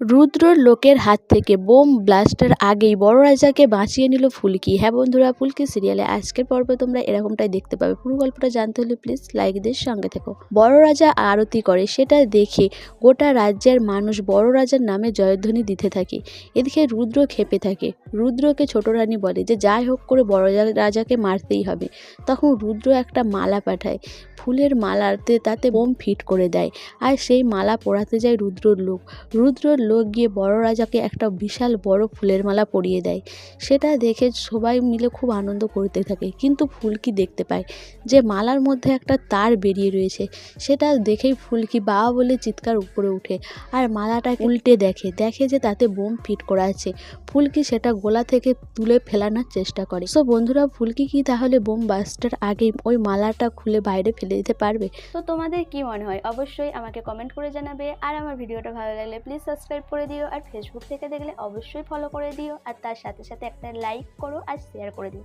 রুদ্রর লোকের হাত থেকে বোম ব্লাস্টের আগেই বড় রাজাকে বাঁচিয়ে নিল ফুলকি। হ্যাঁ বন্ধুরা, ফুলকি সিরিয়ালে আজকের পর্বে তোমরা এরকমটাই দেখতে পাবে। পুরো গল্পটা জানতে হলে প্লিজ লাইক দিয়ে সঙ্গে থেকো। বড় রাজা আরতি করে, সেটা দেখে গোটা রাজ্যের মানুষ বড় রাজার নামে জয়ধ্বনি দিতে থাকে। এদিকে রুদ্র খেপে থাকে। রুদ্রকে ছোট রানী বলে যে, যাই হোক করে বড় রাজাকে মারতেই হবে। তখন রুদ্র একটা মালা পাঠায়। ফুলের মালাতে তাতে বোম ফিট করে দেয়। আর সেই মালা পরাতে যায় রুদ্রর লোক। রুদ্রর লোক গিয়ে বড় রাজাকে একটা বিশাল বড় ফুলের মালা পরিয়ে দেয়। সেটা দেখে সবাই মিলে খুব আনন্দ করতে থাকে। কিন্তু ফুলকি দেখতে পায়? যে মালার মধ্যে একটা তার বেরিয়ে রয়েছে, সেটা দেখেই ফুলকি বাবা বলে চিৎকার উপরে ওঠে। আর মালাটা উল্টে দেখে দেখে যে তাতে বোম ফিট করা আছে। ফুলকি সেটা গোলা থেকে তুলে ফেলানোর চেষ্টা করে। সো বন্ধুরা ফুলকি কি তাহলে বোম বাস্টার আগে ওই মালাটা খুলে বাইরে ফেলে দিতে পারবে? তো তোমাদের কি মনে হয়? অবশ্যই আমাকে কমেন্ট করে জানাবে। আর আমার ভিডিওটা ভালো লাগলে প্লিজ সাবস্ক্রাইব করে দিও আর ফেসবুক থেকে দেখলে অবশ্যই ফলো করে দিও আর তার সাথে সাথে একটা লাইক করো আর শেয়ার করে দিও।